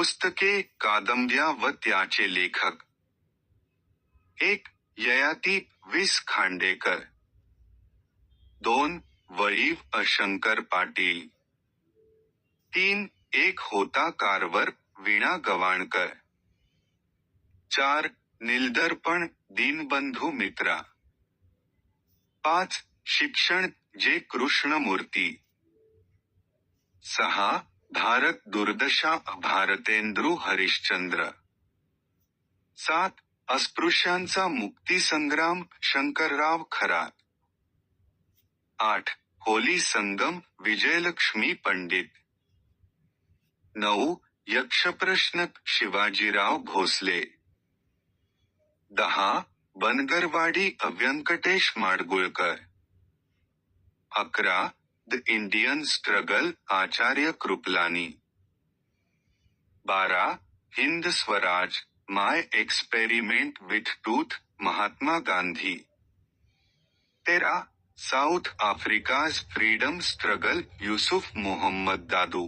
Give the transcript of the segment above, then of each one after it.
पुस्तके कादंब्या व त्याचे लेखक. एक ययाती वीस खांडेकर. दोन वळीव अशंकर पाटील. तीन एक होता कारवर वीणा गवाणकर. चार निलदर्पण दीनबंधू मित्रा. पाच शिक्षण जे कृष्णमूर्ती. सहा भारत दुर्दशा भारतेंद्रू हरिश्चंद्र. सात अस्पृश्यांचा मुक्तीसंग्राम शंकरराव खरात. आठ होली संगम विजयलक्ष्मी पंडित. नऊ यक्षप्रश्न शिवाजीराव भोसले. दहा बनगरवाडी व्यंकटेश माडगुळकर. अकरा the Indian struggle Acharya Kripalani बारा Hind Swaraj my experiment with tooth Mahatma Gandhi तेरा south Africa's freedom struggle Yusuf Mohammed Dadoo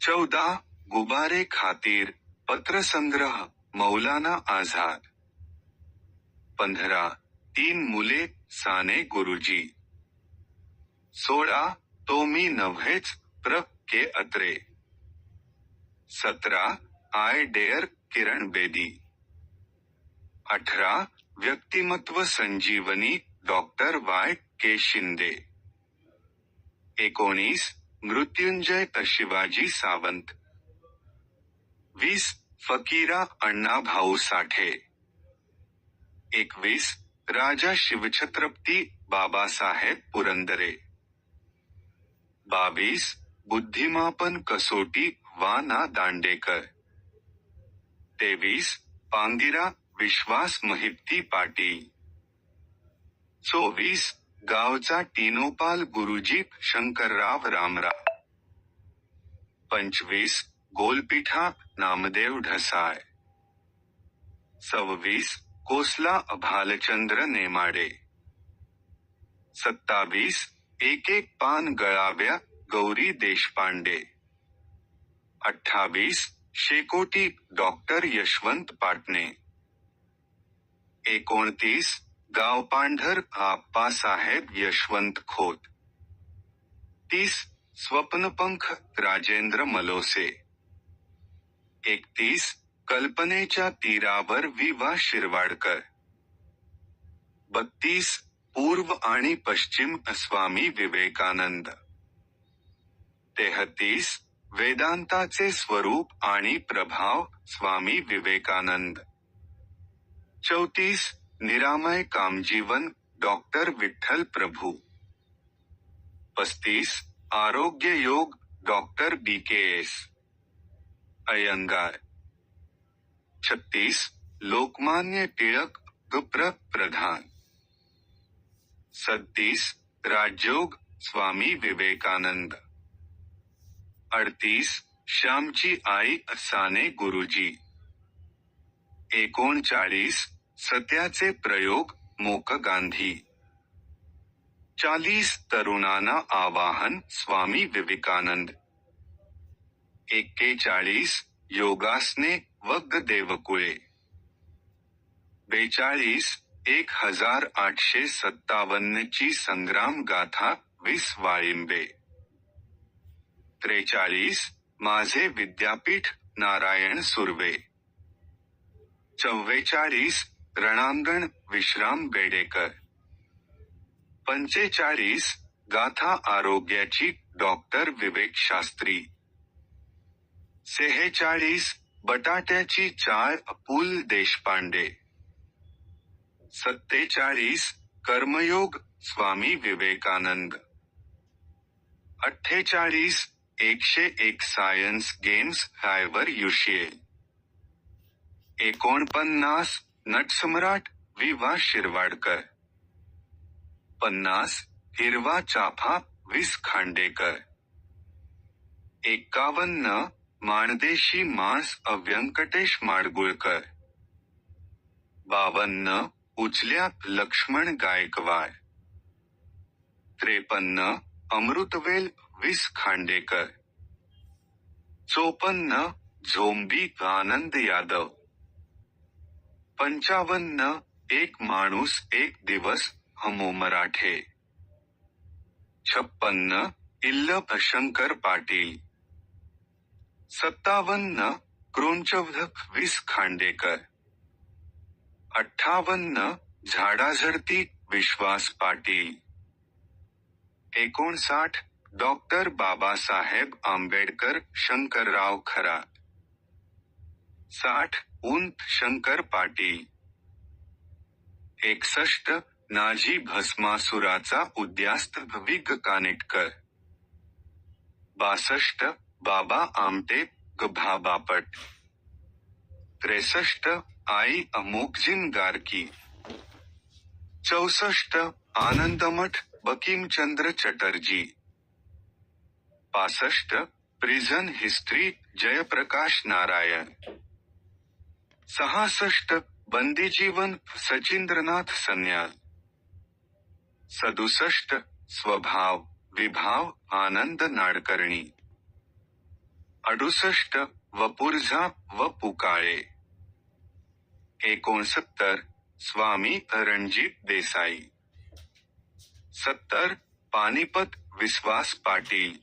चौदह गुब्बारे खातिर पत्र संग्रह मौलाना आज़ाद पंद्रह तीन मुले साने गुरुजी सोळा तो मी नव्हेच प्र के अत्रे सतरा, आय डेअर किरण बेदी. अठरा, व्यक्तिमत्व संजीवनी डॉक्टर वाय के शिंदे. एकोणीस, मृत्युंजय शिवाजी सावंत. वीस, फकीरा अण्णा भाऊ साठे. एकवीस, राजा शिवछत्रपती बाबासाहेब पुरंदरे. बावीस बुद्धिमापन कसोटी वा ना दांडेकर. तेवीस, पांगिरा विश्वास महिप्ती पाटील. चोवीस, गावचा टिनोपाल गुरुजी शंकरराव रामराव. पंचवीस, गोलपिठा नामदेव ढसाळ. सव्वीस, कोसला भालचंद्र नेमाडे. सत्तावीस, एक एक पान गळाव्या गौरी देशपांडे। अठ्ठावीस, शेकोटी डॉक्टर यशवंत पाटणे। एकोणतीस, गाव पांढर आप्पासाहेब यशवंत खोत। तीस, स्वप्नपंख राजेंद्र मलोसे। एकतीस, कल्पनेच्या तीरावर विवा शिरवाडकर। बत्तीस, पूर्व आणि पश्चिम स्वामी विवेकानंद। तेहतीस वेदांताचे स्वरूप आणि प्रभाव स्वामी विवेकानंद. चौतीस, निरामय कामजीवन, डॉक्टर विठ्ठल प्रभू. पस्तीस, आरोग्य योग, doctor B K S. Iyengar. छत्तीस, लोकमान्य टिळक गुप्र प्रधान. सत्तीस, राजयोग स्वामी विवेकानंद. अडतीस श्यामची आई साने गुरुजी। एकोणचाळीस, सत्याचे प्रयोग मोक गांधी। चालीस तरुणांना आवाहन स्वामी विवेकानंद। एक्केचाळीस, योगासने वग्ग देवकुळे। बेचाळीस, एक हज़ार आठशे सत्तावन्न ची संग्राम गाथा वीस वाळिंबे। त्रेचाळीस माझे विद्यापीठ नारायण सुर्वे. चव्वेचाळीस रणांगण विश्राम बेडेकर पंचेचाळीस गाथा आरोग्याची डॉक्टर विवेक शास्त्री. सेहेचाळीस बटाट्याची चाळ पुल देशपांडे. सत्तेचाळीस कर्मयोग स्वामी विवेकानंद. अठ्ठेचाळीस एकशे एक सायन्स गेम्स हायवर युशिएल एकोणपन्नास नटसम्राट वि वा शिरवाडकर पन्नास हिरवा चाफा विस खांडेकर एकावन्न माणदेशी मांस अव्यंकटेश माडगुळकर बावन्न उचल्या लक्ष्मण गायकवाड त्रेपन्न अमृतवेल विस खांडेकर. चोपन्न झोंबी आनंद यादव. पंचावन्न एक माणूस एक दिवस हमो मराठे. छप्पन्न इल्लप शंकर पाटील. सत्तावन्न क्रोंचवधक विस खांडेकर. अठ्ठावन्न झाडाझडती विश्वास पाटील. एकोणसाठ डॉक्टर बाबासाहेब आंबेडकर शंकरराव खरात साठ उंत शंकर पाटील. एकसष्ट नाझी भस्मासुराचा उद्यास्त विग कानेटकर. बासष्ट बाबा आमटे गभा बापट त्रेसष्ट आई अमोकजिन गारकी. चौसष्ट आनंदमठ बकिमचंद्र चटर्जी, पासष्ट, प्रिझन हिस्ट्री, जयप्रकाश नारायण, सहासष्ट, बंदीजीवन सचिंद्रनाथ सन्याल, सदुसष्ट, स्वभाव, विभाव, आनंद नाडकर्णी, अडुसष्ट, वपुर्झा व पुकाळे, एकोणसत्तर, स्वामी रणजित देसाई. सत्तर, पानिपत विश्वास पाटील।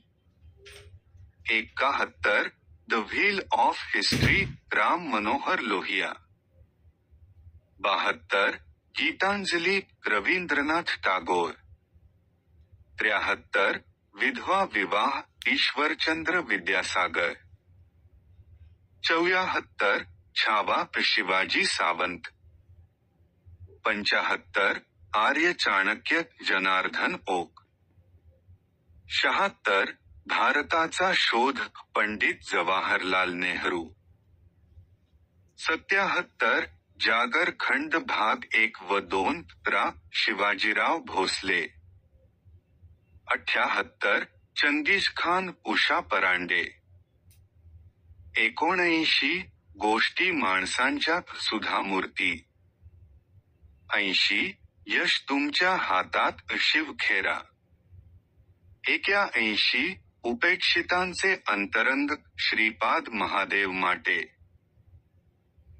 एकाहत्तर, the wheel of history, Ram Manohar Lohia. बहात्तर, गीतांजली, रवींद्रनाथ टागोर। त्र्याहत्तर, विधवा विवाह, ईश्वरचंद्र विद्यासागर। चौयाहत्तर छावा शिवाजी सावंत। पंचाहत्तर आर्य चाणक्य जनार्दन ओक. शहात्तर भारताचा शोध पंडित जवाहरलाल नेहरू. सत्याहत्तर जागर खंड भाग एक व दोन रा शिवाजीराव भोसले. अठ्याहत्तर चंगीज खान उषा परांडे. एकोणऐंशी गोष्टी माणसांच्या सुधामूर्ती. ऐंशी यश तुमच्या हातात शिवखेरा. एक्याऐंशी उपेक्षितांचे अंतरंग श्रीपाद महादेव माटे.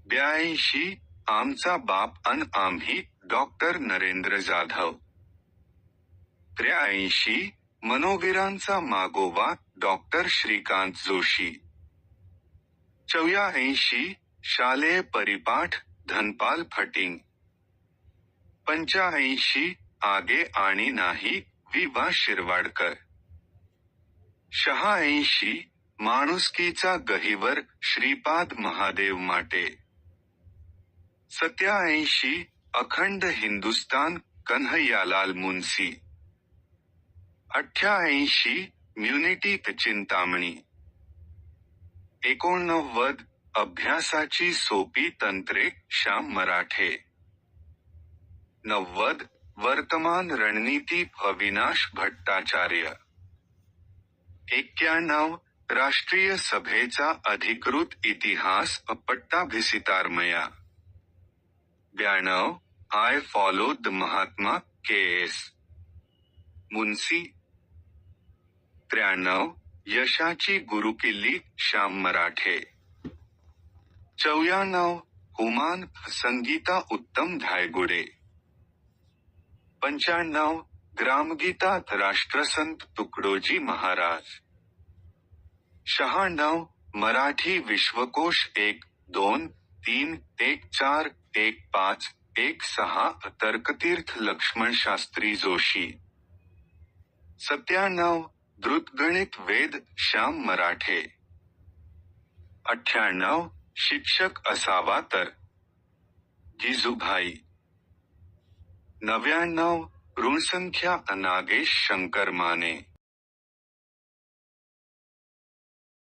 ब्याऐंशी आमचा बाप अन आम्ही डॉक्टर नरेंद्र जाधव. त्र्याऐंशी मनोवीरांचा मागोवा डॉक्टर श्रीकांत जोशी. चौऱ्याऐंशी शालेय परिपाठ धनपाल फटिंग. पंच्याऐंशी आगे आणि नाही वि. वा. शिरवाडकर. शहाऐंशी माणुसकीचा गहिवर श्रीपाद महादेव माटे. सत्याऐंशी अखंड हिंदुस्तान कन्हैयालाल मुन्सी अठ्ठ्याऐंशी म्युनिटी चिंतामणी. एकोणनव्वद अभ्यासाची सोपी तंत्रे श्याम मराठे. नव्वद, वर्तमान रणनीति अविनाश भट्टाचार्य। एक्क्याण्णव राष्ट्रीय सभेचा अधिकृत इतिहास पट्टाभिसितारमया ब्याण्णव, आय फॉलो द महात्मा के एस मुन्सी। त्र्याण्णव, यशाची गुरुकिल्ली श्याम मराठे। चौयाण्णव हुमान संगीता उत्तम धायगुडे। पंच्याण्णव ग्रामगीतात राष्ट्रसंत तुकडोजी महाराज. शहाण्णव मराठी विश्वकोश एक दोन तीन एक चार एक पाच एक सहा तर्कतीर्थ लक्ष्मण शास्त्री जोशी. सत्त्याण्णव द्रुतगणित वेद श्याम मराठे. अठ्ठ्याण्णव शिक्षक असावा तर. जिजूभाई. नव्याण्णव ऋणसंख्या अनागेश शंकर माने।